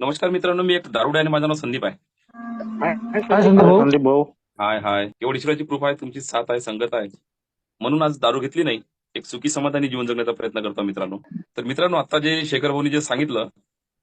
नमस्कार मित्रांनो मी एक दारुडे आणि माझं नाव संदीप आहे. संदीप भाऊ? हाय हाय. एवढी ईश्वराची कृपा आहे तुमची साथ आहे संगत आहे. म्हणून आज दारू घेतली नाही एक सुखी समाधानी जीवन जगण्याचा प्रयत्न करतो मित्रांनो. तर मित्रांनो आता जे शेखर भाऊनी जे सांगितलं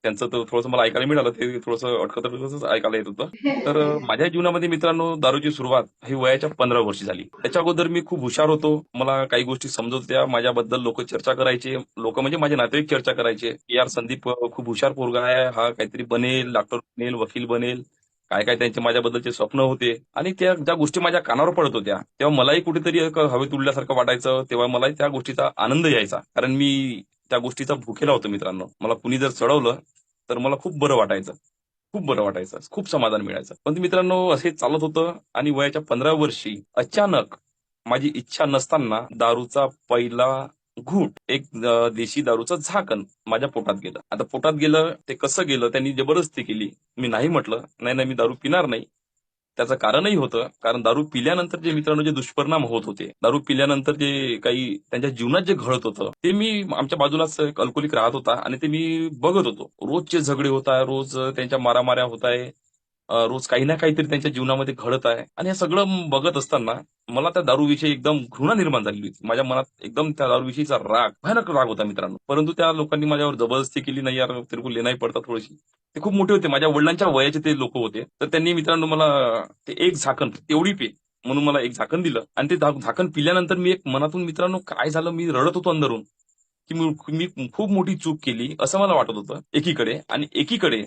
त्यांचं तर थोडंसं मला ऐकायला मिळालं. ते थोडंसं अटकतच ऐकायला येत होतं. तर माझ्या जीवनामध्ये मित्रांनो दारूची सुरुवात ही वयाच्या पंधरा वर्षी झाली. त्याच्या अगोदर मी खूप हुशार होतो. मला काही गोष्टी समजत होत्या. माझ्याबद्दल लोक चर्चा करायचे. लोक म्हणजे माझे नातेवाईक चर्चा करायचे. यार संदीप खूप हुशार पोरगा आहे. हा काहीतरी बनेल डॉक्टर बनेल वकील बनेल. काय काय त्यांचे माझ्याबद्दलचे स्वप्न होते. आणि त्या ज्या गोष्टी माझ्या कानावर पडत होत्या तेव्हा मलाही कुठेतरी हवेत उडल्यासारखं वाटायचं. तेव्हा मलाही त्या गोष्टीचा आनंद यायचा. कारण मी त्या गोष्टीचा भुकेला होतो मित्रांनो. मला कुणी जर चढवलं तर मला खूप बरं वाटायचं. खूप बरं वाटायचं. खूप समाधान मिळायचं. पण मित्रांनो असे चालत होतं आणि वयाच्या पंधरा वर्षी अचानक माझी इच्छा नसताना दारूचा पहिला घूट एक देशी दारूचं झाकण माझ्या पोटात गेलं. आता पोटात गेलं ते कसं गेलं त्यांनी जबरदस्ती केली. मी नाही म्हटलं नाही नाही मी दारू पिणार नाही. त्याचं कारणही होतं. कारण दारू पिल्यानंतर जे मित्रांनो जे दुष्परिणाम होत होते दारू पिल्यानंतर जे काही त्यांच्या जीवनात जे घडत होतं ते मी आमच्या बाजूलाच एक अल्कोलिक राहत होता आणि ते मी बघत होतो. रोजचे झगडे होत आहे रोज त्यांच्या मारामाऱ्या होत आहे रोज काही ना काहीतरी त्यांच्या जीवनामध्ये घडत आहे. आणि हे सगळं बघत असताना मला त्या दारूविषयी एकदम घृणा निर्माण झालेली होती. माझ्या मनात एकदम त्या दारूविषयीचा राग भयानक राग होता मित्रांनो. परंतु त्या लोकांनी माझ्यावर जबरदस्ती केली. नाही यार तिरकू लेनाही पडतात थोडीशी. ते खूप मोठे होते. माझ्या वडिलांच्या वयाचे ते लोक होते. तर त्यांनी मित्रांनो मला ते एक झाकण तेवढी पे म्हणून मला एक झाकण दिलं. आणि ते झाकण पिल्यानंतर मी एक मनातून मित्रांनो काय झालं? मी रडत होतो अंदरून की मी खूप मोठी चूक केली असं मला वाटत होतं एकीकडे. आणि एकीकडे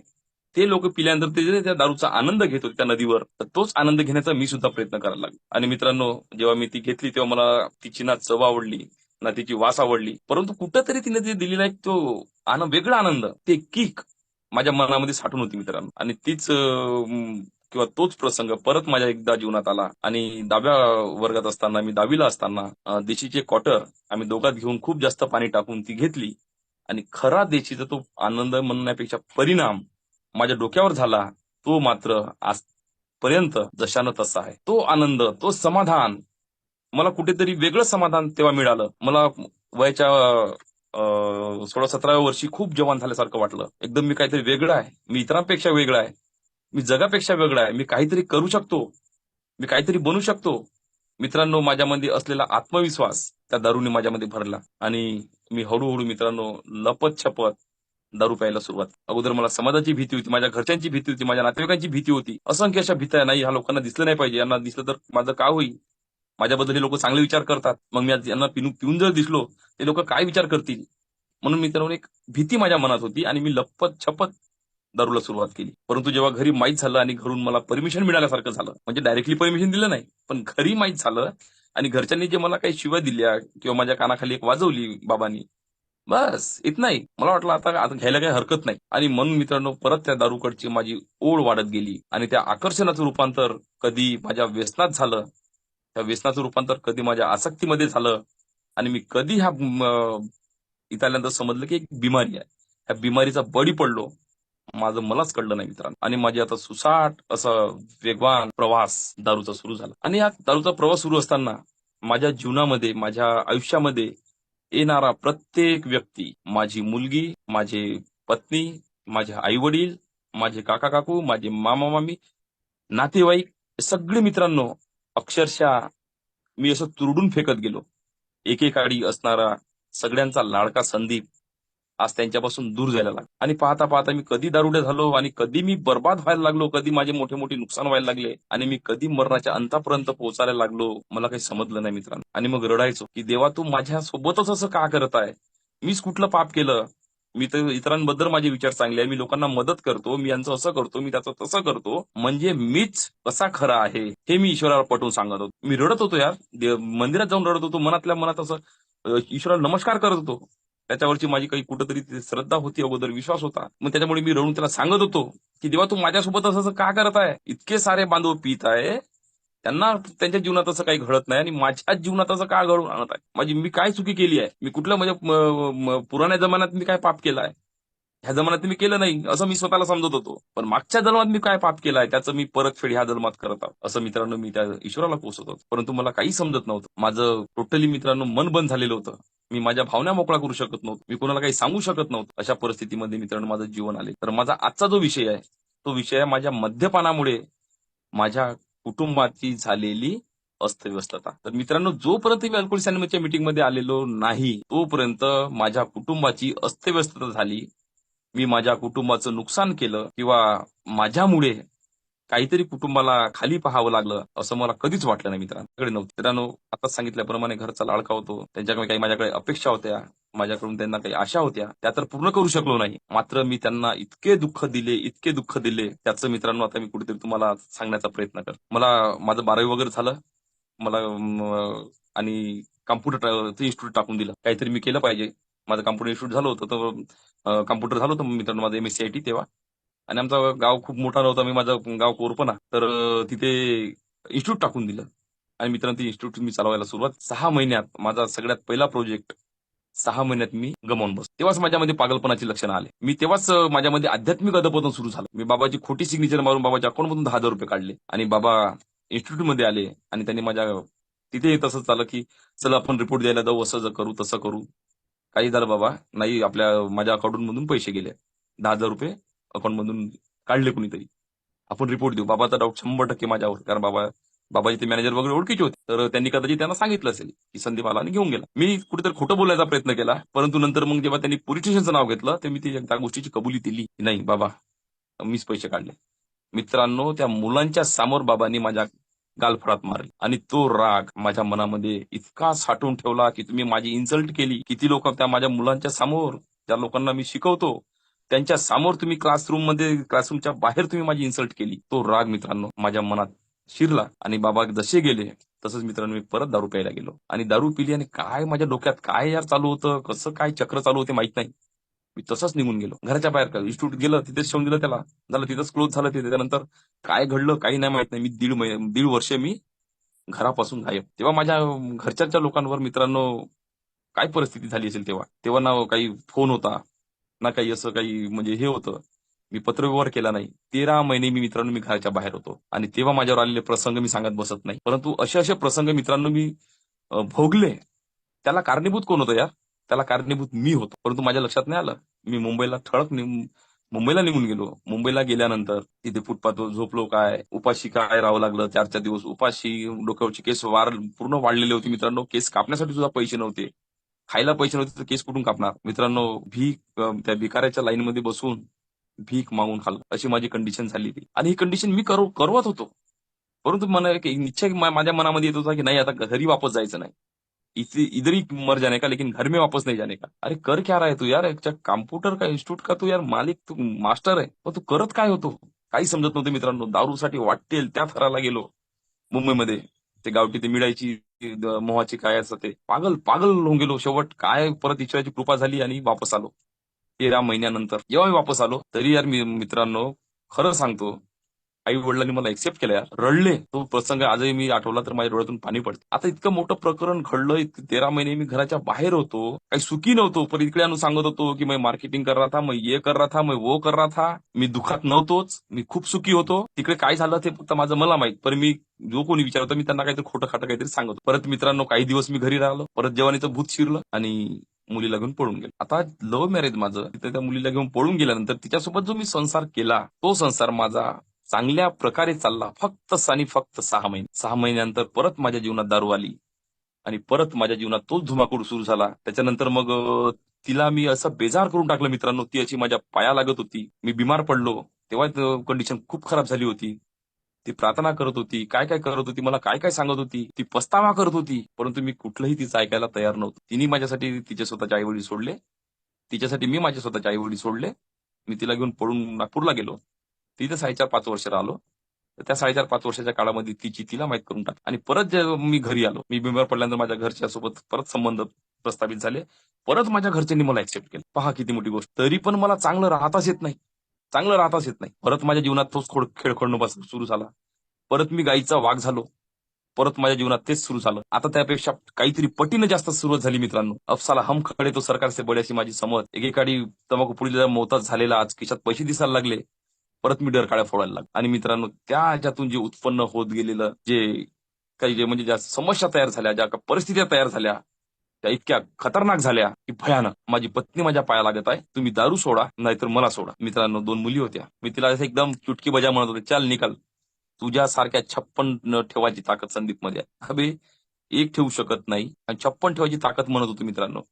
ते लोक पिल्यानंतर ते जे त्या दारूचा आनंद घेत होते त्या नदीवर तर तोच आनंद घेण्याचा मी सुद्धा प्रयत्न करायला लागलो. आणि मित्रांनो जेव्हा मी ती घेतली तेव्हा मला तिची ना चव आवडली ना तिची वास आवडली. परंतु कुठंतरी तिने ते दिलेला एक तो आनंद वेगळा आनंद ते किक माझ्या मनामध्ये साठून होती मित्रांनो. आणि तीच किंवा तोच प्रसंग परत माझ्या एकदा जीवनात आला. आणि दहाव्या वर्गात असताना मी दहावीला असताना देशीचे क्वार्टर आम्ही दोघात घेऊन खूप जास्त पाणी टाकून ती घेतली. आणि खरा देशीचा तो आनंद म्हणण्यापेक्षा परिणाम माझ्या डोक्यावर झाला तो मात्र आजपर्यंत जशानं तसा आहे. तो आनंद तो समाधान मला कुठेतरी वेगळं समाधान तेव्हा मिळालं. मला वयाच्या सोळा सतराव्या वर्षी खूप जवान झाल्यासारखं वाटलं. एकदम मी काहीतरी वेगळं आहे. मी इतरांपेक्षा वेगळं आहे. मी जगापेक्षा वेगळं आहे. मी काहीतरी करू शकतो. मी काहीतरी बनू शकतो. मित्रांनो माझ्यामध्ये असलेला आत्मविश्वास त्या दारूने माझ्यामध्ये भरला. आणि मी हळूहळू मित्रांनो लपत छपत दारू प्यायला सुरुवात. अगोदर मला समाजाची भीती होती माझ्या घरच्यांची भीती होती माझ्या नातेवाईकांची भीती होती. असंख्य अशा भीत्या नाही ह्या लोकांना दिसलं नाही पाहिजे. यांना दिसलं तर माझं का होईल? माझ्याबद्दल हे लोक चांगले विचार करतात. मग मी आज यांना पिऊन पिऊन जर दिसलो ते लोक काय विचार करतील? म्हणून मित्रांनो एक भीती माझ्या मनात होती आणि मी लपत छपत दारूला सुरुवात केली. परंतु जेव्हा घरी माहीत झालं आणि घरून मला परमिशन मिळाल्यासारखं झालं म्हणजे डायरेक्टली परमिशन दिलं नाही पण घरी माहीत झालं आणि घरच्यांनी जे मला काही शिवाय दिल्या किंवा माझ्या कानाखाली एक वाजवली बाबांनी बस इत नाही. मला वाटलं आता आता घ्यायला काही हरकत नाही. आणि म्हणून मित्रांनो परत त्या दारूकडची माझी ओढ वाढत गेली. आणि त्या आकर्षणाचं रूपांतर कधी माझ्या व्यसनात झालं त्या व्यसनाचं रूपांतर कधी माझ्या आसक्तीमध्ये झालं. आणि मी कधी ह्या इथल्यानंतर आल्यानंतर समजलं की एक बिमारी आहे. ह्या बिमारीचा बळी पडलो. माझं मलाच कळलं नाही मित्रांनो. आणि माझी आता सुसाट असं वेगवान प्रवास दारूचा सुरू झाला. आणि या दारूचा प्रवास सुरू असताना माझ्या जीवनामध्ये माझ्या आयुष्यामध्ये येणारा प्रत्येक व्यक्ती माझी मुलगी माझे पत्नी माझे आई वडील माझे काका काकू माझे मामा मामी नातेवाईक सगळे मित्रांनो अक्षरशः मी असं तुरडून फेकत गेलो. एकेकाळी असणारा सगळ्यांचा लाडका संदीप आज त्यांच्यापासून दूर जायला लागलं. आणि पाहता पाहता मी कधी दारुडे झालो आणि कधी मी बर्बाद व्हायला लागलो कधी माझे मोठे मोठे नुकसान व्हायला लागले आणि मी कधी मरणाच्या अंतापर्यंत पोहोचायला लागलो मला काही समजलं नाही मित्रांनो. आणि मग रडायचो की देवा तू माझ्या सोबतच असं का करत आहे? मीच कुठलं पाप केलं? मी तर इतरांबद्दल माझे विचार चांगले आहे मी लोकांना मदत करतो मी यांचं असं करतो मी त्याचं तसं करतो म्हणजे मीच कसा खरा आहे? हे मी ईश्वराला पटवून सांगत होतो. मी रडत होतो यार. मंदिरात जाऊन रडत होतो मनातल्या मनात असं ईश्वराला नमस्कार करत होतो. त्याच्यावरची माझी काही कुठंतरी ती श्रद्धा होती अगोदर विश्वास होता. मग त्याच्यामुळे मी रडून त्याला सांगत होतो की देवा तू माझ्यासोबत असं का करत आहे? इतके सारे बांधव पित आहे. त्यांना त्यांच्या जीवनात असं काही घडत नाही आणि माझ्या जीवनात असं का घडून आणत आहे? माझी मी काय चुकी केली आहे? मी कुठलं म्हणजे पुराण्या जमान्यात मी काय पाप केलं आहे? ह्या जमान्यात मी केलं नाही असं मी स्वतःला समजत होतो. पण मागच्या जन्मात मी काय पाप केलाय त्याचं मी परतफेड ह्या जन्मात करत आहोत. असं मित्रांनो मी त्या ईश्वराला पोचत होतो. परंतु मला काही समजत नव्हतं. माझं टोटली मित्रांनो मन बंद झालेलं होतं. मी माझ्या भावना मोकळा करू शकत नव्हतो. मी कोणाला काही सांगू शकत नव्हतो. अशा परिस्थितीमध्ये मित्रांनो माझं जीवन आले तर माझा आजचा जो विषय आहे तो विषय आहे माझ्या मद्यपानामुळे माझ्या कुटुंबाची झालेली अस्थव्यस्तता तर मित्रांनो जोपर्यंत मी अल्कोहोल सॅनिमेच्या मीटिंगमध्ये आलेलो नाही तोपर्यंत माझ्या कुटुंबाची अस्थव्यस्तता झाली. मी माझ्या कुटुंबाचं नुकसान केलं किंवा माझ्यामुळे काहीतरी कुटुंबाला खाली पाहावं लागलं असं मला कधीच वाटलं नाही मित्रांकडे नव्हतं. मित्रांनो आता सांगितल्याप्रमाणे घरचा लाडका होतो. त्यांच्याकडे काही माझ्याकडे अपेक्षा होत्या. माझ्याकडून त्यांना काही आशा होत्या. त्या तर पूर्ण करू शकलो नाही. मात्र मी त्यांना इतके दुःख दिले इतके दुःख दिले. त्याचं मित्रांनो आता मी कुठेतरी तुम्हाला सांगण्याचा प्रयत्न कर मला माझं बारावी वगैरे झालं. मला आणि कम्प्युटर इन्स्टिट्यूट टाकून दिलं. काहीतरी मी केलं पाहिजे. माझं कम्प्युटर इन्स्टिट्यूट झालं होतं तर कम्प्युटर झालं होतं मित्रांनो माझं M S C I T तेव्हा. आणि आमचा गाव खूप मोठा नव्हता मी माझं गाव कोरपणा. तर तिथे इन्स्टिट्यूट टाकून दिलं. आणि मित्रांनो ते इन्स्टिट्यूट मी चालवायला सुरुवात सहा महिन्यात माझा सगळ्यात पहिला प्रोजेक्ट सहा महिन्यात मी गमावून बस तेव्हाच माझ्यामध्ये पागलपणाची लक्षणं आले. मी तेव्हाच माझ्यामध्ये आध्यात्मिक अधपतन सुरू झालं. मी बाबाची खोटी सिग्नेचर मारून बाबाच्या अकाउंटमधून दहा हजार रुपये काढले. आणि बाबा इन्स्टिट्यूटमध्ये आले आणि त्यांनी माझ्या तिथे तसंच झालं की चला आपण रिपोर्ट द्यायला जाऊ असं करू तसं करू. काही झालं बाबा नाही आपल्या माझ्या अकाउंट मधून पैसे गेले. दहा हजार रुपये अकाउंट मधून काढले कुणीतरी. आपण रिपोर्ट देऊ. बाबाचा डाऊट शंभर टक्के माझ्यावर. कारण बाबा बाबाचे ते मॅनेजर वगैरे ओळखीचे होते. तर त्यांनी कदाचित त्यांना सांगितलं असेल की संदीप आला आणि घेऊन गेला. मी कुठेतरी खोटं बोलायचा प्रयत्न केला. परंतु नंतर मग जेव्हा त्यांनी पोलीस स्टेशनचं नाव घेतलं ते मी ती- त्या गोष्टीची कबुली दिली. नाही बाबा मीच पैसे काढले. मित्रांनो त्या मुलांच्या समोर बाबांनी माझ्या गालफडात मारली. आणि तो राग माझ्या मनामध्ये इतका साठवून ठेवला की तुम्ही माझी इन्सल्ट केली. किती लोक त्या माझ्या मुलांच्या समोर ज्या लोकांना मी शिकवतो त्यांच्यासमोर तुम्ही क्लासरूममध्ये क्लासरूमच्या बाहेर तुम्ही माझी इन्सल्ट केली. तो राग मित्रांनो माझ्या मनात शिरला आणि बाबा जसे गेले तसंच मित्रांनो मी परत दारू प्यायला गेलो. आणि दारू पिली आणि काय माझ्या डोक्यात काय यार चालू होतं? कसं काय चक्र चालू होते माहीत नाही. मी तसंच निघून गेलो. घराच्या बाहेर इन्स्टिट्यूट गेलं तिथेच ठेवून दिलं त्याला. झालं तिथंच क्लोज झालं तिथे त्यानंतर काय घडलं काही नाही माहीत नाही. मी दीड महिने दीड वर्ष मी घरापासून गायब. तेव्हा माझ्या घरच्या लोकांवर मित्रांनो काय परिस्थिती झाली असेल तेव्हा? तेव्हा ना काही फोन होता. ना काही असं काही म्हणजे हे होतं. मी पत्रव्यवहार केला नाही. तेरा महिने मी मित्रांनो मी घराच्या बाहेर होतो. आणि तेव्हा माझ्यावर आलेले प्रसंग मी सांगत बसत नाही. परंतु असे असे प्रसंग मित्रांनो मी भोगले. त्याला कारणीभूत कोण होतं यार? त्याला कारणीभूत मी होतो. परंतु माझ्या लक्षात नाही आलं. मी मुंबईला ठळक मुंबईला निघून गेलो. मुंबईला गेल्यानंतर तिथे फुटपाथवर झोपलो काय? उपाशी काय राहावं लागलं? चार चार दिवस उपाशी डोक्यावरची केस वार पूर्ण वाढलेले होते मित्रांनो. केस कापण्यासाठी सुद्धा पैसे नव्हते. खायला पैसे नव्हते तर केस कुठून कापणार? मित्रांनो भीक त्या भिकाऱ्याच्या लाईनमध्ये बसून भीक मागून खाल्लं. अशी माझी कंडिशन झाली ती आणि ही कंडिशन मी करू करवत होतो. परंतु मला एक निश्चय माझ्या मनामध्ये येत होता की नाही आता घरी वापस जायचं नाही. इथे इधर ही मर जाने का लेकिन घर में वापस नहीं जाने का? अरे कर क्या रहा है तू यार? एक कॉम्प्युटर का इन्स्टिट्यूट का तू यार? मालिक तू मास्टर आहे. पण तू करत काय होतो? काही समजत नव्हतं मित्रांनो. दारूसाठी वाटेल त्या थराला गेलो मुंबईमध्ये. ते गावठी ते मिळायची मोहाची काय असं ते. पागल पागल होऊन गेलो शेवट. काय परत ईश्वराची कृपा झाली आणि वापस आलो. तेरा महिन्यानंतर. जेव्हा मी वापस आलो तरी यार मी मित्रांनो खरं सांगतो आई वडिलांनी मला एक्सेप्ट केल्या. रडले. तो प्रसंग आजही मी आठवला तर माझ्या डोळ्यातून पाणी पडते. आता इतकं मोठं प्रकरण घडलं. तेरा महिने मी घराच्या बाहेर होतो. काही सुखी नव्हतो. पण इकडे आणून सांगत होतो की मी मार्केटिंग कर रहा था मैं ये कर रहा था मैं वो कर रहा था मी दुखात नव्हतोच. मी खूप सुखी होतो. तिकडे काय झालं ते फक्त माझं मला माहीत. पण मी जो कोणी विचारतो मी त्यांना काहीतरी खोटं खाटं काहीतरी सांगत होतो. परत मित्रांनो काही दिवस मी घरी राहिलो. परत जवानीचं भूत शिरलं आणि मुलीला घेऊन पळून गेलो. आता लव्ह मॅरेज माझं. तिथे त्या मुलीला घेऊन पळून गेल्यानंतर तिच्यासोबत जो मी संसार केला तो संसार माझा चांगल्या प्रकारे चालला. फक्त आणि फक्त सहा महिने. सहा महिन्यानंतर परत माझ्या जीवनात दारू आली. आणि परत माझ्या जीवनात तोच धुमाकूळ सुरू झाला. त्याच्यानंतर मग तिला मी असं बेजार करून टाकलं मित्रांनो. ती अशी माझ्या पाया लागत होती. मी बिमार पडलो. तेव्हा कंडिशन खूप खराब झाली होती. ती प्रार्थना करत होती. काय काय करत होती? मला काय काय सांगत होती? ती पस्तावा करत होती. परंतु मी कुठलंही तिचं ऐकायला तयार नव्हतो. तिने माझ्यासाठी तिचे स्वतःचे आई वडील सोडले. तिच्यासाठी मी माझे स्वतःचे आई वडील सोडले. मी तिला घेऊन पळून नागपूरला गेलो. तिथे साडेचार पाच वर्ष आलो. तर त्या साडेचार पाच वर्षाच्या काळामध्ये तिची तिला माहीत करून टाक आणि परत जेव्हा मी घरी आलो मी बिमार पडल्यानंतर माझ्या घरच्या सोबत परत संबंध प्रस्थापित झाले. परत माझ्या घरच्यांनी मला ऍक्सेप्ट केलं. पहा किती मोठी गोष्ट. तरी पण मला चांगलं राहताच येत नाही. चांगलं राहताच येत नाही. परत माझ्या जीवनात तोच खोड खेळ बस सुरू झाला. परत मी गाईचा वाघ झालो. परत माझ्या जीवनात तेच सुरू झालं. आता त्यापेक्षा काहीतरी पटीनं जास्त सुरुवात झाली मित्रांनो. अफसाला हम खडे तो सरकारचे बडे अशी माझी समज. एकेकाळी तंबाखू पुढील मोताज झालेला आज खिशात पैसे दिसायला लागले. परत मी डरकाळ्या फोडायला लागलो. आणि मित्रांनो त्या ह्याच्यातून जे उत्पन्न होत गेलेलं जे काही जे म्हणजे ज्या समस्या तयार झाल्या ज्या परिस्थित्या तयार झाल्या त्या इतक्या खतरनाक झाल्या की भयानक. माझी पत्नी माझ्या पाया लागत आहे तुम्ही दारू सोडा नाहीतर मला सोडा. मित्रांनो दोन मुली होत्या. मी तिला असं एकदम चुटकी बजा म्हणत होते चाल निकाल. तुझ्यासारख्या छप्पन न ठेवायची ताकद संदीपमध्ये अबे एक ठेवू शकत नाही. आणि छप्पन ठेवायची ताकद म्हणत होतो मित्रांनो.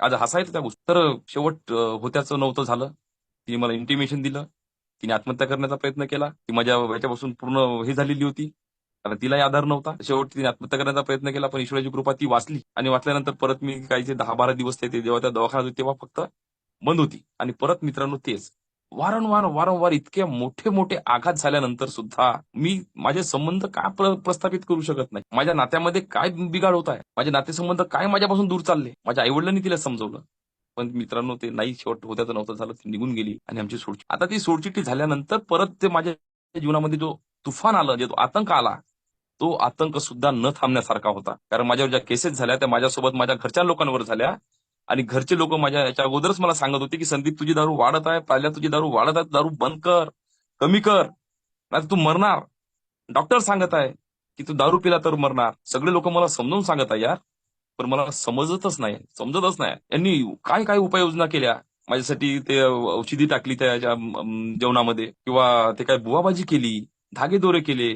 आज हसायचं त्या गोष्टी. तर शेवट होत्याचं नव्हतं झालं. तिने मला इंटिमेशन दिलं. तिने आत्महत्या करण्याचा प्रयत्न केला. ती माझ्या याच्यापासून पूर्ण हे झालेली होती. कारण तिलाही आधार नव्हता. शेवटी तिने आत्महत्या करण्याचा प्रयत्न केला पण ईश्वराची कृपा ती वाचली. आणि वाचल्यानंतर परत मी काही जे दहा बारा दिवस ते जेव्हा त्या दवाखान्यात होते तेव्हा फक्त बंद होती. आणि परत मित्रांनो तेच. वारंवार वारंवार इतके मोठे मोठे आघात झाल्यानंतर सुद्धा मी माझे संबंध का प्र- प्रस्थापित करू शकत नाही? माझ्या नात्यामध्ये काय बिघाड होत आहे? माझे नातेसंबंध काय माझ्यापासून दूर चालले? माझ्या आईवडिलांनी तिला समजवलं. पण मित्रांनो ते नाही शेवट होत्याचं नव्हतं झालं ती निघून गेली आणि आमची सोडची आता ती सोडचिठ्ठी झाल्यानंतर परत ते माझ्या जीवनामध्ये जो तुफान आला जे तो आतंक आला तो आतंक सुद्धा न थांबण्यासारखा होता. कारण माझ्यावर ज्या केसेस झाल्या त्या माझ्यासोबत माझ्या घरच्या लोकांवर झाल्या आणि घरचे लोक माझ्या याच्या अगोदरच मला सांगत होते की संदीप तुझी दारू वाढत आहे पाहिल्या तुझी दारू वाढत आहे दारू बंद कर कमी कर नाही तू मरणार. डॉक्टर सांगत आहे की तू दारू पिला तर मरणार. सगळे लोक मला समजावून सांगत आहे यार पण मला समजतच नाही समजतच नाही. यांनी काय काय उपाययोजना केल्या? माझ्यासाठी ते औषधी टाकली त्या जेवणामध्ये. किंवा ते काय बुवाबाजी केली धागेदोरे केले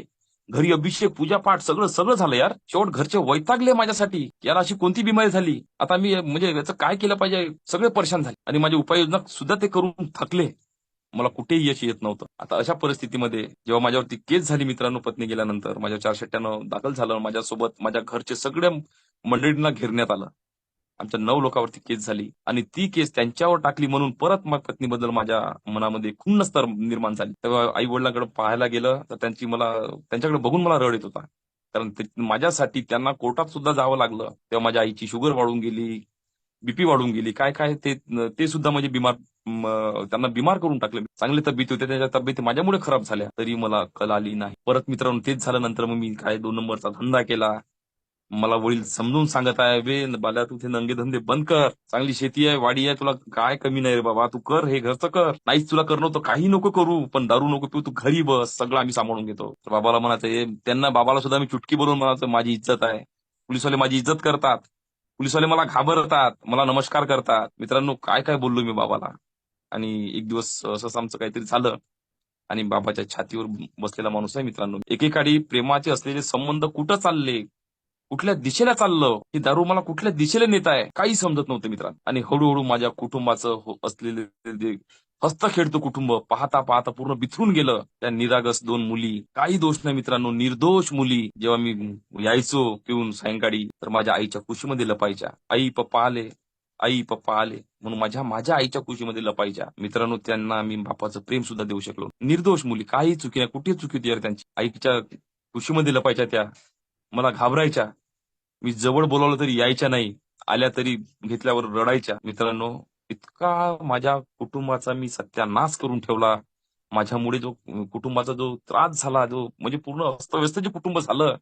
घरी अभिषेक पूजापाठ सगळं सगळं झालं यार. शेवट घरचे वैतागले माझ्यासाठी. यार अशी कोणती बिमारी झाली? आता मी म्हणजे याचं काय केलं पाहिजे? सगळे परेशान झाले. आणि माझी उपाययोजना सुद्धा ते करून थकले. मला कुठेही यश येत नव्हतं. आता अशा परिस्थितीमध्ये जेव्हा माझ्यावरती केस झाली मित्रांनो पत्नी गेल्यानंतर माझ्या चार शेट्ट्यानं दाखल झालं. माझ्यासोबत माझ्या घरचे सगळ्या मंडळींना घेरण्यात आलं. आमच्या नऊ लोकांवरती केस झाली आणि ती केस त्यांच्यावर टाकली म्हणून परत मग पत्नीबद्दल माझ्या मनामध्ये खुन्नस तर निर्माण झाली. तेव्हा आई वडिलांकडे पाहायला गेलं तर त्यांची मला त्यांच्याकडे बघून मला रड येत होता. कारण माझ्यासाठी त्यांना कोर्टात सुद्धा जावं लागलं. तेव्हा माझ्या आईची शुगर वाढून गेली बीपी वाढून गेली काय काय ते ते सुद्धा म्हणजे बिमार त्यांना बिमार करून टाकले. चांगली तब्येत होते त्याच्या तब्येती माझ्यामुळे खराब झाल्या. तरी मला कल आली नाही. परत मित्रांनो तेच झालं नंतर मग मी काय दोन नंबरचा धंदा केला. मला वडील समजून सांगत आहे बे बाल्या तू ते नंगे धंदे बंद कर. चांगली शेती आहे वाडी आहे तुला काय कमी नाही रे बाबा. तू कर हे घरचं कर. नाहीच तुला करणं तर काही नको करू. पण दारू नको पिऊ तू घरी बस. सगळं आम्ही सांभाळून घेतो. तर बाबाला म्हणायचं त्यांना बाबाला सुद्धा मी चुटकी बनवून म्हणायचं माझी इज्जत आहे. पोलिसवाले माझी इज्जत करतात. पोलिसवाले मला घाबरतात मला नमस्कार करतात. मित्रांनो काय काय बोललो मी बाबाला? आणि एक दिवस असंच आमचं काहीतरी झालं. आणि बाबाच्या छातीवर बसलेला माणूस आहे मित्रांनो. एकेकाळी प्रेमाचे असलेले संबंध कुठं चालले? कुठल्या दिशेला चाललं? ही दारू मला कुठल्या दिशेला नेत आहे? काही समजत नव्हतं मित्रांनो. आणि हळूहळू माझ्या कुटुंबाचं हो, असलेले जे हस्त कुटुंब पाहता पाहता पूर्ण बिथरून गेलं. त्या निरागस दोन मुली. काही दोष नाही मित्रांनो निर्दोष मुली. जेव्हा मी यायचो पिऊन सायंकाळी तर माझ्या आईच्या खुशीमध्ये लपायच्या. आई पप्पा आले. आई पप्पा आले. म्हणून माझ्या माझ्या आईच्या खुशीमध्ये लपायच्या. मित्रांनो त्यांना मी बापाचं प्रेम सुद्धा देऊ शकलो. निर्दोष मुली. काही चुकी नाही. कुठे चुकी होती यार त्यांची? आईच्या खुशीमध्ये लपायच्या त्या. मला घाबरायच्या. मी जवळ बोलावलं तरी यायच्या नाही. आल्या तरी घेतल्यावर रडायच्या. मित्रांनो इतका माझ्या कुटुंबाचा मी सत्यानाश करून ठेवला. माझ्यामुळे जो कुटुंबाचा जो त्रास झाला जो म्हणजे पूर्ण अस्तव्यस्त जे कुटुंब झालं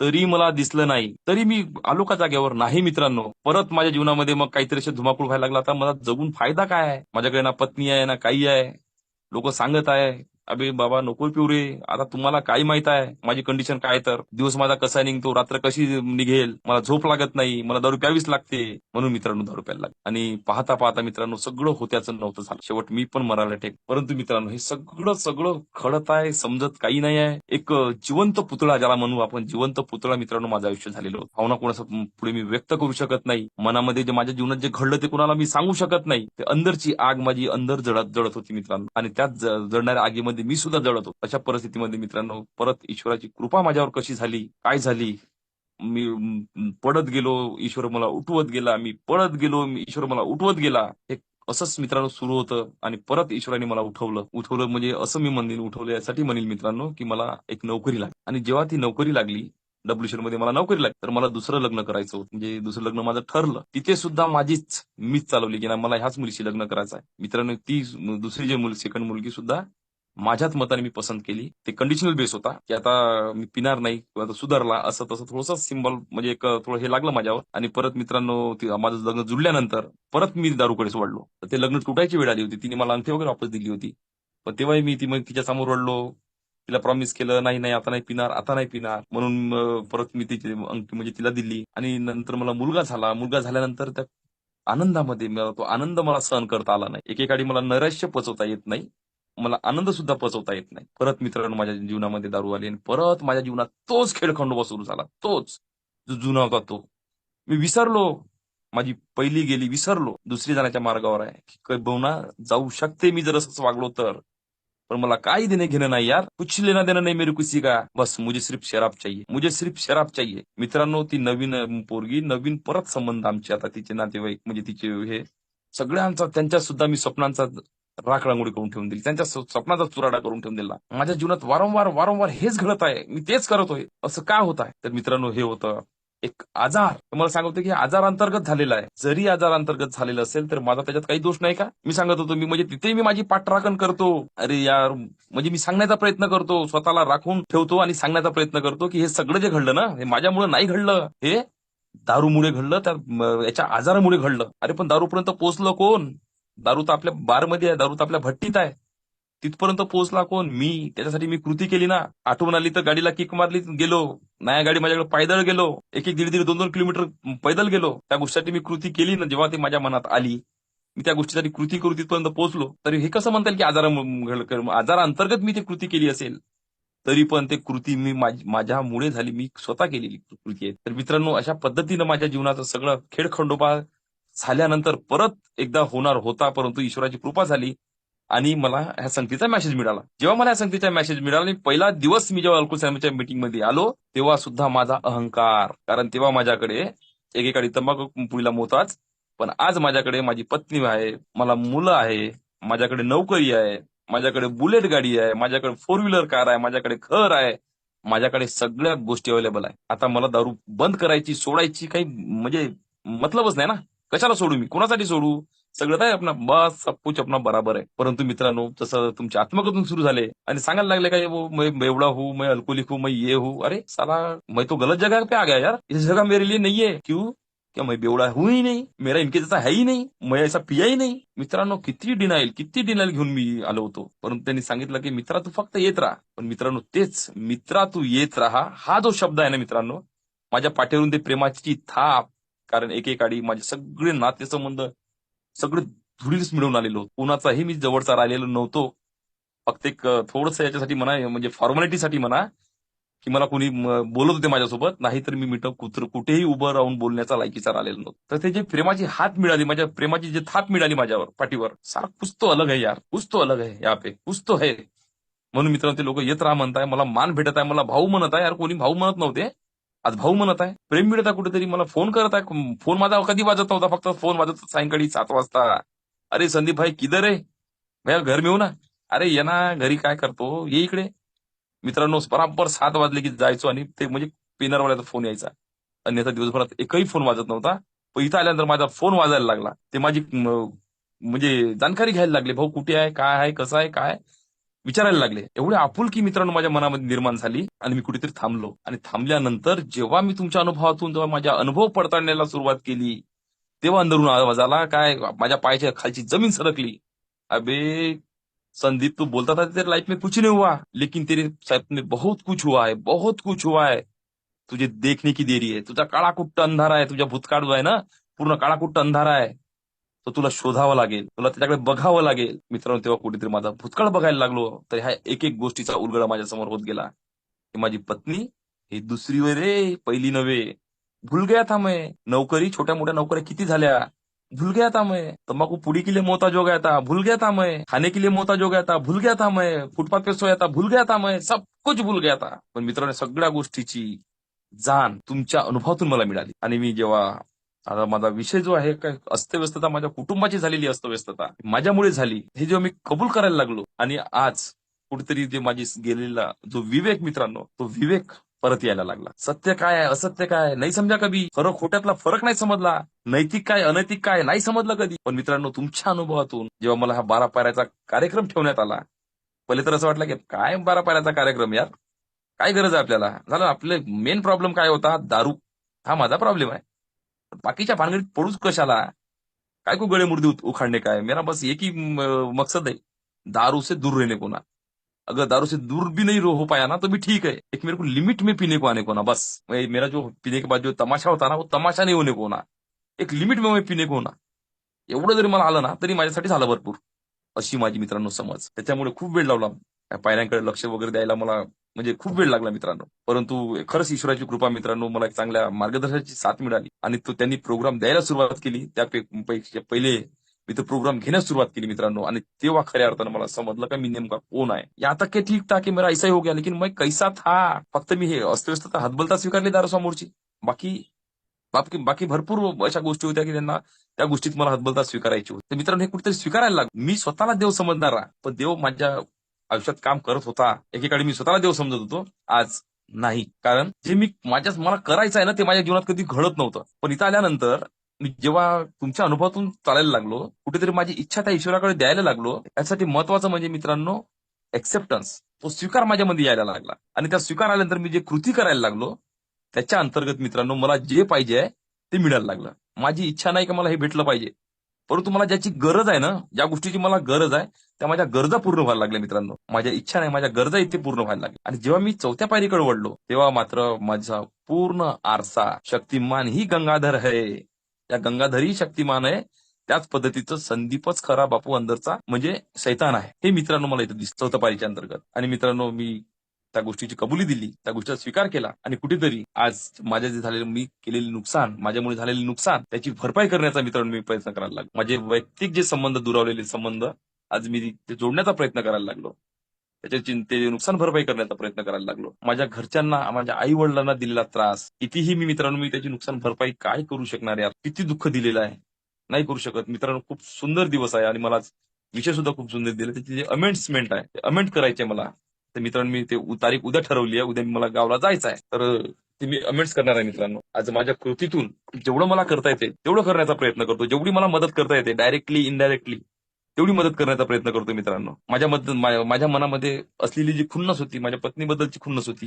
तरी मला दिसलं नाही. तरी मी आलो का जागेवर. नाही मित्रांनो परत माझ्या जीवनामध्ये मग काहीतरी असे धुमाकूळ व्हायला लागला. आता मला जगून फायदा काय आहे? माझ्याकडे ना पत्नी आहे ना काही आहे. लोक सांगत आहे. अबे बाबा नको पिऊ रे. आता तुम्हाला काय माहीत आहे? माझी कंडिशन काय तर? दिवस माझा कसा निघतो? रात्र कशी निघेल? मला झोप लागत नाही. मला दारू प्यावीच लागते. म्हणून मित्रांनो दारू प्यायला लागते. आणि पाहता पाहता मित्रांनो सगळं होत्याचं नव्हतं झालं. शेवट मी पण मरायला टेक. परंतु मित्रांनो हे सगळं सगळं खडत आहे समजत काही नाही आहे. एक जिवंत पुतळा ज्याला म्हणू आपण जिवंत पुतळा मित्रांनो माझं आयुष्य झालेलं होतं. भावना कोणाचं पुढे मी व्यक्त करू शकत नाही. मनामध्ये जे माझ्या जीवनात जे घडलं ते कोणाला मी सांगू शकत नाही. ते अंदरची आग माझी अंदर जळत जळत होती मित्रांनो. आणि त्यात ज- जळणाऱ्या आगीमध्ये मी सुद्धा जळत होतो. अशा परिस्थितीमध्ये मित्रांनो परत ईश्वराची कृपा माझ्यावर कशी झाली? काय झाली? मी पडत गेलो ईश्वर मला उठवत गेला. मी पडत गेलो मी- ईश्वर मला उठवत गेला. हे असंच मित्रांनो सुरू होतं आणि परत ईश्वराने मला उठवलं. उठवलं म्हणजे असं मी म्हणेन उठवलं यासाठी म्हणेल मित्रांनो की मला एक नोकरी लागली. आणि जेव्हा ती नोकरी लागली डब्ल्यूशरमध्ये मला नोकरी लागली तर मला दुसरं लग्न करायचं होतं. म्हणजे दुसरं लग्न माझं ठरलं. तिथे सुद्धा माझीच मीच चालवली की ना मला ह्याच मुलीशी लग्न करायचं आहे. मित्रांनो ती दुसरी जी मुलगी सेकंड मुलगी सुद्धा माझ्याच मताने मी पसंत केली. ते कंडिशनल बेस होता की आता मी पिणार नाही किंवा सुधारला असं तसं थोडंसं सिम्बॉल म्हणजे एक थोडं हे लागलं माझ्यावर. आणि परत मित्रांनो माझं लग्न जुळल्यानंतर परत मी दारूकडे सोडलो. तर ते लग्न तुटायची वेळ आली होती. तिने मला अंगठी वगैरे वापस दिली होती. पण तेव्हाही मी ती मग तिच्या समोर रडलो. तिला प्रॉमिस केलं नाही नाही आता नाही पिणार आता नाही पिणार. म्हणून परत मी तिची अंगठी म्हणजे तिला दिली. आणि नंतर मला मुलगा झाला. मुलगा झाल्यानंतर त्या आनंदामध्ये मला तो आनंद मला सहन करता आला नाही. एकेकाळी मला नैराश्य पचवता येत नाही. मला आनंद सुद्धा पचवता येत नाही. परत मित्रांनो माझ्या जीवनामध्ये दारू आली आणि परत माझ्या जीवनात तोच खेळखंडोबा सुरू झाला. तोच. जो जुना होता तो. मी विसरलो. माझी पहिली गेली विसरलो. दुसरी जाण्याच्या मार्गावर आहे. की बहुना जाऊ शकते मी जर असंच वागलो तर. पण मला काही देणे घेणं नाही यार. कुछ लेना देना नाही मेरी कुशी का? बस मुझे सिर्फ शराब चाहिए. मुझे सिर्फ शराब चाहिए. मित्रांनो ती नवीन पोरगी नवीन परत संबंध आमचे. आता तिचे नातेवाईक म्हणजे तिचे हे सगळ्यांचा त्यांच्या सुद्धा मी स्वप्नांचा राखरांगोळी करून ठेवून दिली. त्यांच्या स्वप्नाचा चुराडा करून ठेवून दिला. माझ्या जीवनात वारंवार वारंवार हेच घडत आहे. मी तेच करतोय असं का होत आहे? तर मित्रांनो हे होतं एक आजार. मला सांगतो की आजार अंतर्गत झालेला आहे. जरी आजार अंतर्गत झालेला असेल तर माझा त्याच्यात काही दोष नाही का? मी सांगत होतो मी म्हणजे तिथे मी माझी पाठराखण करतो. अरे यार म्हणजे मी सांगण्याचा प्रयत्न करतो. स्वतःला राखून ठेवतो आणि सांगण्याचा प्रयत्न करतो की हे सगळं जे घडलं ना हे माझ्यामुळे नाही घडलं. हे दारूमुळे घडलं त्या याच्या आजारामुळे घडलं. अरे पण दारूपर्यंत पोहोचलं कोण? दारू तर आपल्या बारमध्ये आहे दारू तर आपल्या भट्टीत आहे. तिथपर्यंत पोहोचला कोण? मी. त्याच्यासाठी मी कृती केली ना. आठवण आली तर गाडीला किक मारली गेलो. नाही गाडी माझ्याकडे पायदळ गेलो. एक एक दीड दीड दोन दोन किलोमीटर पैदल गेलो. त्या गोष्टीसाठी मी कृती केली ना जेव्हा ती माझ्या मनात आली. मी त्या गोष्टीसाठी कृती करू तिथपर्यंत पोहोचलो. तरी हे कसं म्हणता येईल की आजारा आजाराअंतर्गत मी ती कृती केली असेल. तरी पण ते कृती मी माझ्यामुळे झाली. मी स्वतः केलेली कृती आहे. तर मित्रांनो अशा पद्धतीनं माझ्या जीवनाचं सगळं खेळखंडोबा झाल्यानंतर परत एकदा होणार होता परंतु ईश्वराची कृपा झाली आणि मला ह्या संगतीचा मेसेज मिळाला. जेव्हा मला या संगतीचा मेसेज मिळाला आणि पहिला दिवस मी जेव्हा अल्कुल मीटिंग मीटिंगमध्ये आलो तेव्हा सुद्धा माझा अहंकार कारण तेव्हा माझ्याकडे एकेकाळी तंबाखू पुढीला मोताच पण आज माझ्याकडे माझी पत्नी आहे मला मुलं आहे माझ्याकडे नोकरी आहे माझ्याकडे बुलेट गाडी आहे माझ्याकडे फोर व्हीलर कार आहे माझ्याकडे घर आहे माझ्याकडे सगळ्या गोष्टी अवेलेबल आहे. आता मला दारू बंद करायची सोडायची काही म्हणजे मतलबच नाही ना. कशाला सोडू मी? कोणासाठी सोडू? सगळं काय आपण बस सब कुछ अपना बराबर आहे. परंतु मित्रांनो जसं तुमच्या आत्मकथन सुरू झाले आणि सांगायला लागले काय वो मैं बेवड़ा हूँ मैं अल्कोहलिक हूँ मैं ये हूँ. अरे साला मैं तो गलत जगह पे आ गया यार. इस जगह मेरे लिए नहीं है. क्यों? क्या मैं बेवड़ा हूं ही मेरा इनके जैसा है ही नाही. मैं ऐसा पिया ही नाही. मित्रांनो किती डिनाईल किती डिनाईल घेऊन मी आलो होतो. परंतु त्यांनी सांगितलं की मित्रा तू फक्त येत राहा. पण मित्रांनो तेच मित्रा तू येत राहा. हा जो शब्द आहे ना मित्रांनो माझ्या पाठीवरून ते प्रेमाची थाप कारण एकेकाळी माझे सगळे नातेसंबंध सगळे धुळीस मिळवून आलेलो कुणाचाही मी जवळचा राहिलेलो नव्हतो. फक्त एक थोडस याच्यासाठी म्हणा म्हणजे फॉर्मॅलिटीसाठी म्हणा की मला कोणी बोलत होते माझ्यासोबत नाहीतर मी मिठ कुत्र कुठेही उभं राहून बोलण्याचा लायकीचा राहिलेलो नव्हतो. तर ते जे प्रेमाची हात मिळाली माझ्या प्रेमाची जे थाप मिळाली माझ्यावर पाठीवर सारा कुछ तो अलग है यार कुछ तो अलग है या पे कुछ तो है म्हणून मित्रांनो ते लोक येत राहा म्हणताय मला मान भेटत आहे मला भाऊ म्हणत आहे. यार कोणी भाऊ म्हणत नव्हते. आज भाऊ म्हणत आहे प्रेम मिळत आहे कुठेतरी? मला फोन करत आहे. फोन माझा कधी वाजत नव्हता फक्त फोन वाजत सायंकाळी सात वाजता. अरे संदीप भाई किधर आहे? भैया घर मिळू ना. अरे ये ना घरी काय करतो? ये इकडे. मित्रांनो बराबर सात वाजले की जायचो आणि ते म्हणजे पेनरवाल्याचा फोन यायचा. अन्यथा दिवसभरात एकही फोन वाजत नव्हता. पण इथं आल्यानंतर माझा फोन वाजायला लागला. ते माझी म्हणजे जाणकारी घ्यायला लागले. भाऊ कुठे आहे? काय आहे? कसं आहे? काय विचारायला लागले एवढी आपुलकी मित्रांनो माझ्या मनामध्ये निर्माण झाली आणि मी कुठेतरी थांबलो. आणि थांबल्यानंतर जेव्हा मी तुमच्या अनुभवातून जेव्हा माझ्या अनुभव पडताळण्याला सुरुवात केली तेव्हा अंदरून आवाज आला काय माझ्या पायाच्या खालची जमीन सरकली. अबे संदीप तू बोलता था तेरे लाइफ में कुछ नहीं हुआ लेकिन तेरे साथ में बहुत कुछ हुआ है बहुत कुछ हुआ है. तुझे देखने की देरी है तुझा काळाकुट्ट अंधारा आहे तुझ्या भूतकाळ जो आहे ना पूर्ण काळाकुट्ट अंधारा आहे. तो तुला शोधावा लागेल. तुला त्याच्याकडे बघावं लागेल. मित्रांनो तेव्हा कुठेतरी माझा भूतकाळ बघायला लागलो. तर ह्या एक एक गोष्टीचा उलगडा माझ्यासमोर होत गेला. की माझी पत्नी ही दुसरी वे रे पहिली नव्हे. भूल गया था मैं नोकरी छोट्या मोठ्या नोकऱ्या किती झाल्या? भूल गया था मैं तंबाकू पुड़ी के लिए मोहताज हो गया था भूल गया था मैं खाने के लिए मोहताज हो गया था भूल गया था मैं फुटपाथ पे सोया था भूल गया था मैं सब कुछ भूल गया था पण मित्रांनो सगळ्या गोष्टीची जाण तुमच्या अनुभवातून मला मिळाली. आणि मी जेव्हा आता माझा विषय जो आहे काय अस्तव्यस्तता माझ्या कुटुंबाची झालेली अस्तव्यस्तता. माझ्यामुळे झाली. हे जेव्हा मी कबूल करायला लागलो आणि आज कुठेतरी जे माझी गेलेला जो विवेक मित्रांनो तो विवेक परत यायला लागला. सत्य काय आहे असत्य काय नाही समजा कधी. खरं खोट्यातला फरक नाही समजला. नैतिक काय अनैतिक काय नाही समजलं कधी. पण मित्रांनो तुमच्या अनुभवातून जेव्हा मला हा बारा पायऱ्याचा कार्यक्रम ठेवण्यात आला पहिले तर असं वाटलं की काय बारा पायऱ्याचा कार्यक्रम यार? काय गरज आहे आपल्याला? झालं आपले मेन प्रॉब्लेम काय होता? दारू. हा माझा प्रॉब्लेम आहे. बाकीच्या भानगडीत पडूच कशाला? काय को गळे मुर्दी उत- काय? मेरा बस एक ही मकसद आहे. दारू से दूर रहने को ना. अगर दारू से दूर भी नहीं हो पाया ना तो भी ठीक है. एक मेरे को लिमिट में पीने को आने को ना बस. मेरा जो पीने के बाद जो तमाशा होता ना वो तमाशा नहीं होने को ना. एक लिमिट में मैं पीने को ना. एवढं जरी मला आलं ना तरी माझ्यासाठी झालं भरपूर. अशी माझी मित्रांनो समज. त्याच्यामुळे खूप वेळ लावला. पायऱ्यांकडे लक्ष वगैरे द्यायला मला म्हणजे खूप वेळ लागला मित्रांनो. परंतु खरंच ईश्वराची कृपा मित्रांनो मला एक चांगल्या मार्गदर्शनाची साथ मिळाली. आणि तो त्यांनी प्रोग्राम द्यायला सुरुवात केली. त्यापेक्षा पहिले मी तो प्रोग्राम घेण्यास सुरुवात केली मित्रांनो. आणि तेव्हा खऱ्या अर्थानं मला समजलं का मी नेमका कोण आहे. या आता काही ठीक था की मेरा ऐसा ही हो गया. लेकिन मैं कैसा था? फक्त मी हे अस्त्यव्यस्तता हतबलता स्वीकारली दारासमोरची. बाकी बाकी बाकी भरपूर अशा गोष्टी होत्या की त्यांना त्या गोष्टीत मला हतबलता स्वीकारायची होती. तर मित्रांनो हे कुठेतरी स्वीकारायला लागलो. मी स्वतःला देव समजणारा पण देव माझ्या आयुष्यात काम करत होता. एकेकाळी मी स्वतःला देव समजत होतो. आज नाही. कारण जे मी माझ्या मला करायचं आहे ना ते माझ्या जीवनात कधी घडत नव्हतं. पण इथं आल्यानंतर मी जेव्हा तुमच्या अनुभवातून चालायला लागलो कुठेतरी माझी इच्छा त्या ईश्वराकडे द्यायला लागलो यासाठी महत्वाचं म्हणजे मित्रांनो एक्सेप्टन्स तो स्वीकार माझ्यामध्ये यायला लागला. आणि त्या स्वीकार आल्यानंतर मी जे कृती करायला लागलो त्याच्या अंतर्गत मित्रांनो मला जे पाहिजे आहे ते मिळायला लागलं. माझी इच्छा नाही का मला हे भेटलं पाहिजे. परंतु मला ज्याची गरज आहे ना ज्या गोष्टीची मला गरज आहे त्या माझ्या गरजा पूर्ण व्हायला लागल्या मित्रांनो. माझ्या इच्छा नाही माझ्या गरजा इथे पूर्ण व्हायला लागल्या. आणि जेव्हा मी चौथ्या पायरीकडे वळलो तेव्हा मात्र माझा पूर्ण आरसा शक्तिमान ही गंगाधर आहे. त्या गंगाधरी शक्तिमान आहे. त्याच पद्धतीचं संदीपच खरा बापू अंदरचा म्हणजे शैतान आहे. हे मित्रांनो मला इथं दिसतं चौथ्या पायरीच्या अंतर्गत. आणि मित्रांनो मी त्या गोष्टीची कबुली दिली त्या गोष्टीचा स्वीकार केला. आणि कुठेतरी आज माझ्या जे झालेलं मी केलेले नुकसान माझ्यामुळे झालेले नुकसान त्याची भरपाई करण्याचा मित्रांनो मी प्रयत्न करायला लागलो. माझे वैयक्तिक जे संबंध दुरावलेले संबंध आज मी ते जोडण्याचा प्रयत्न करायला लागलो. त्याच्या ते नुकसान भरपाई करण्याचा प्रयत्न करायला लागलो. माझ्या घरच्यांना माझ्या आई वडिलांना दिलेला त्रास कितीही मी मित्रांनो मी त्याची नुकसान भरपाई काय करू शकणार यार किती दुःख दिलेलं आहे? नाही करू शकत. मित्रांनो खूप सुंदर दिवस आहे आणि मला विषय सुद्धा खूप सुंदर दिले. त्याची जे अमेंडमेंट आहे ते अमेंड करायचे मला. तर मित्रांनो मी ते तारीख उद्या ठरवली आहे. उद्या मला गावला जायचं आहे. तर ते मी अमेंड्स करणार आहे मित्रांनो. आज माझ्या कृतीतून जेवढं मला करता येते तेवढं करण्याचा प्रयत्न करतो. जेवढी मला मदत करता येते डायरेक्टली इनडायरेक्टली तेवढी मदत करण्याचा प्रयत्न करतो मित्रांनो. माझ्या मध माझ्या मनामध्ये असलेली जी खुन्नस होती माझ्या पत्नीबद्दलची खुन्नस होती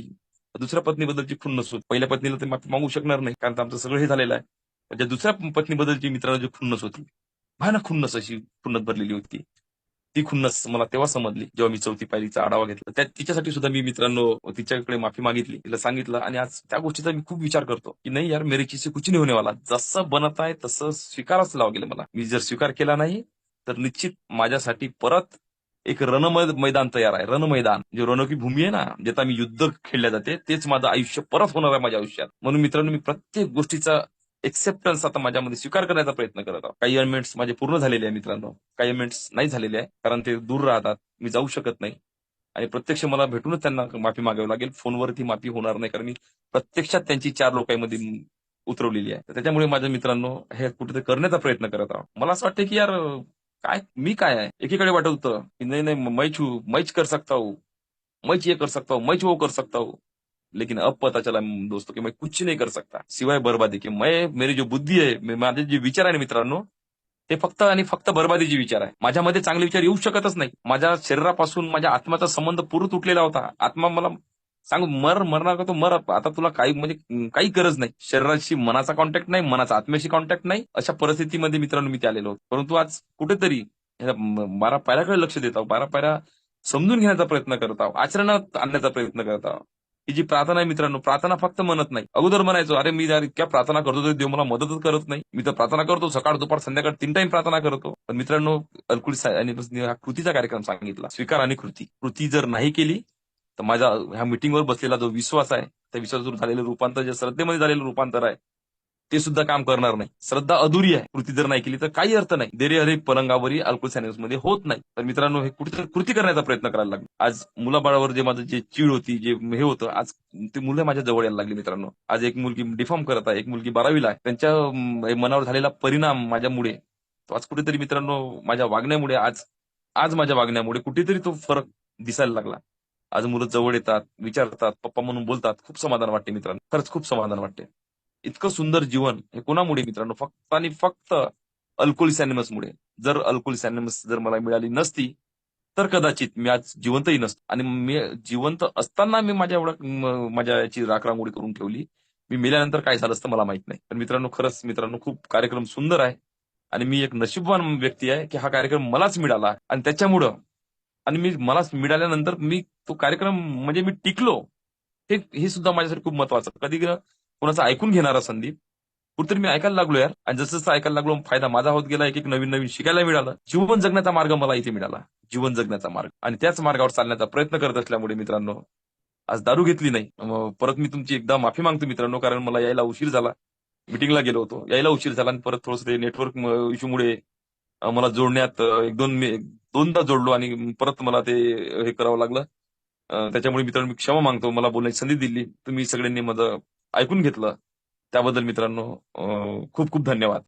दुसऱ्या पत्नीबद्दलची खुन्नस होती. पहिल्या पत्नीला तर माफी मागू शकणार नाही कारण आमचं सगळं हे झालेलं आहे. माझ्या दुसऱ्या पत्नीबद्दलची मित्रांनो जी खुन्नस होती भयानक खुन्नस अशी खुन्नस भरलेली होती. ती खुन्नस मला तेव्हा समजली जेव्हा मी चौथी पायरीचा आढावा घेतला. त्या तिच्यासाठी सुद्धा मी मित्रांनो तिच्याकडे माफी मागितली तिला सांगितलं. आणि आज त्या गोष्टीचा मी खूप विचार करतो की नाही यार मेरे चीज कुछ नाही होणे वाला जसं बनत आहे तसं स्वीकारच लावा गेलं मला. मी जर स्वीकार केला नाही तर निश्चित माझ्यासाठी परत एक रण मैदान तयार आहे. रण मैदान जे रणकी भूमी आहे ना जिथं मी युद्ध खेळल्या जाते तेच माझं आयुष्य परत होणार आहे माझ्या आयुष्यात. म्हणून मित्रांनो मी प्रत्येक गोष्टीचा एक्सेप्टन्स आता माझ्यामध्ये स्वीकार करण्याचा प्रयत्न करत आहोत. काही अमेंट्स माझे पूर्ण झालेले आहे मित्रांनो. काही अमेंट्स नाही झालेले आहे कारण ते दूर राहतात. मी जाऊ शकत नाही. आणि प्रत्यक्ष मला भेटूनच त्यांना माफी मागावी लागेल. फोनवरती माफी होणार नाही कारण मी प्रत्यक्षात त्यांची चार लोकांमध्ये उतरवलेली आहे. त्याच्यामुळे माझ्या मित्रांनो हे कुठेतरी करण्याचा प्रयत्न करत आहोत. मला असं वाटतं की यार काय? मी काय आहे? एकीकडे वाटत होतं की नाही नाही मैच हू मैच कर सकता हूं. मैच ये कर सकता हूं मैच वो कर सकता हूं. लेकिन अब पता चला दोस्तों की मैं कुछ नाही कर सकता. सिवाय बर्बादी की मैं मेरी जो बुद्धी आहे माझे जे विचार आहे ना मित्रांनो ते फक्त आणि फक्त बर्बादीचे विचार आहे. माझ्यामध्ये चांगले विचार येऊ शकतच नाही. माझ्या शरीरापासून माझ्या आत्म्याचा संबंध पूर्ण तुटलेला होता. आत्मा मला सांग मर मरणार का तो मर आता तुला काही म्हणजे काही गरज नाही. शरीराशी मनाचा कॉन्टॅक्ट नाही मनाचा आत्म्याशी कॉन्टॅक्ट नाही. अशा परिस्थितीमध्ये मित्रांनो मी ते आलेलो होतो. परंतु आज कुठेतरी बारा पायऱ्याकडे लक्ष देत आहोत. बारा पायऱ्या समजून घेण्याचा प्रयत्न करत आहोत. आचरणात आणण्याचा प्रयत्न करत आहोत. ही जी प्रार्थना आहे मित्रांनो प्रार्थना फक्त म्हणत नाही. अगोदर म्हणायचो अरे मी इतक्या प्रार्थना करतो तरी देव मला मदतच करत नाही. मी तर प्रार्थना करतो सकाळ दुपार संध्याकाळ तीन टाइम प्रार्थना करतो. पण मित्रांनो अल्कुल आणि हा कृतीचा कार्यक्रम सांगितला. स्वीकार आणि कृती. कृती जर नाही केली तर माझा ह्या मिटिंगवर बसलेला जो विश्वास आहे त्या विश्वासावर झालेलं रूपांतर जे श्रद्धेमध्ये झालेलं रूपांतर आहे ते सुद्धा काम करणार नाही. श्रद्धा अधुरी आहे. कृती जर नाही केली तर काही अर्थ नाही. देरे हरे पलंगावरी अल्कोल सॅनिक्समध्ये होत नाही. तर मित्रांनो हे कुठेतरी कृती करण्याचा प्रयत्न करायला लागला. आज मुलाबाळावर जे माझं जे चीड होती जे हे होतं आज ते मुलं माझ्या जवळ यायला लागली मित्रांनो. आज एक मुलगी डिफॉर्म करत आहे एक मुलगी बारावीला आहे. त्यांच्या मनावर झालेला परिणाम माझ्यामुळे तो आज कुठेतरी मित्रांनो माझ्या वागण्यामुळे आज आज माझ्या वागण्यामुळे कुठेतरी तो फरक दिसायला लागला. आज मुलं जवळ येतात विचारतात पप्पा म्हणून बोलतात. खूप समाधान वाटते मित्रांनो. खरंच खूप समाधान वाटते. इतकं सुंदर जीवन हे कोणामुळे मित्रांनो? फक्त आणि फक्त अल्कोहोल मुळे जर अल्कोहोल सॅनिमस जर मला मिळाली नसती तर कदाचित मी आज जिवंतही नसतो. आणि मी जिवंत असताना मी माझ्या एवढा माझ्या याची राखरांगोळी करून ठेवली. मी मेल्यानंतर काय झालं असतं मला माहीत नाही. पण मित्रांनो खरंच मित्रांनो खूप कार्यक्रम सुंदर आहे. आणि मी एक नशीबवान व्यक्ती आहे की हा कार्यक्रम मलाच मिळाला. आणि त्याच्यामुळं आणि मी मलाच मिळाल्यानंतर मी तो कार्यक्रम म्हणजे मी टिकलो हे हे सुद्धा माझ्यासाठी खूप महत्वाचं. कधी कोणाचा कोणाचं ऐकून घेणारा संदीप कुठेतरी मी ऐकायला लागलो यार. आणि जसं जसं ऐकायला लागलो फायदा माझा होत गेला एक एक नवीन नवीन शिकायला मिळालं. जीवन जगण्याचा मार्ग मला इथे मिळाला. जीवन जगण्याचा मार्ग. आणि त्याच मार्गावर चालण्याचा प्रयत्न करत असल्यामुळे मित्रांनो आज दारू घेतली नाही. परत मी तुमची एकदा माफी मागतो मित्रांनो कारण मला यायला उशीर झाला. मिटिंगला गेलो होतो. यायला उशीर झाला आणि परत थोडस ते नेटवर्क इश्यूमुळे मला जोडण्यात एक दोन दोनदा जोडलो आणि परत मला ते हे करावं लागलं. त्याच्यामुळे मित्रांनो मी क्षमा मागतो. मला बोलण्याची संधी दिली. तुम्ही सगळ्यांनी माझं ऐकून घेतलं. त्याबद्दल मित्रांनो खूप खूप धन्यवाद.